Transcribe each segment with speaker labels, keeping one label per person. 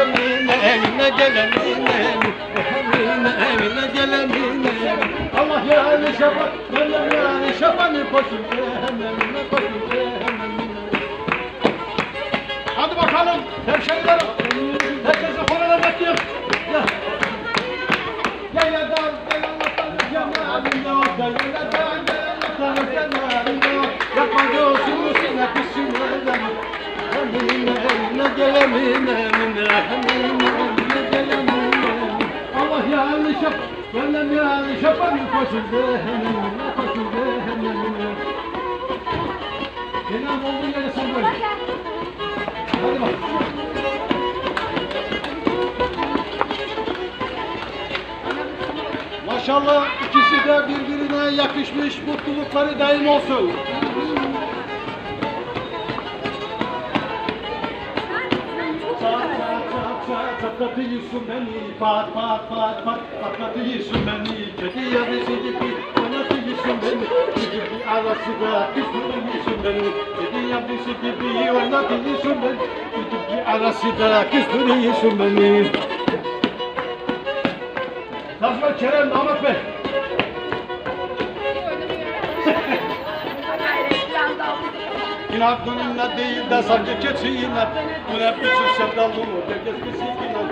Speaker 1: Efendim evine gelenin evi Efendim evine gelenin evi Allah yani şafak Meryem yani şafanı koşun cehennemine koşun cehennemine Hadi bakalım hemşehrilerim. Herkese paralar bekliyor. Gel. Ya da gel Allah'tan Gel ya da gel şap Gönlüm yani şapanı koşun cehennemine Koşun cehennemine Kenan olduğun yere sen böyle. Hadi bak. Maşallah ikisi de birbirine yakışmış mutlulukları daim olsun. Çatlatıyorsun beni. Pat pat pat pat patlatıyorsun beni. Kedi yarısı gibi oynatıyorsun beni. Gibi arası da kızdırıyorsun beni. Kedi yarısı gibi oynatıyorsun beni. Gibi arası da kızdırıyorsun beni. Nazma Kerem Ahmet Bey İnat gönlümle değil de sanki keçiyle ne biçim sevdalı herkes kesiyle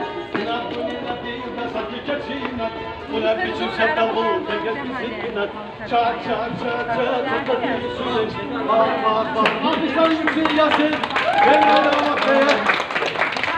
Speaker 1: İnat gönlümle değil de sanki keçiyle ne biçim sevdalı herkes kesiyle Çat çat çat çat çat çat Bak bak bak Alkışlar yüksek Yasin Ben Ahmet Bey'e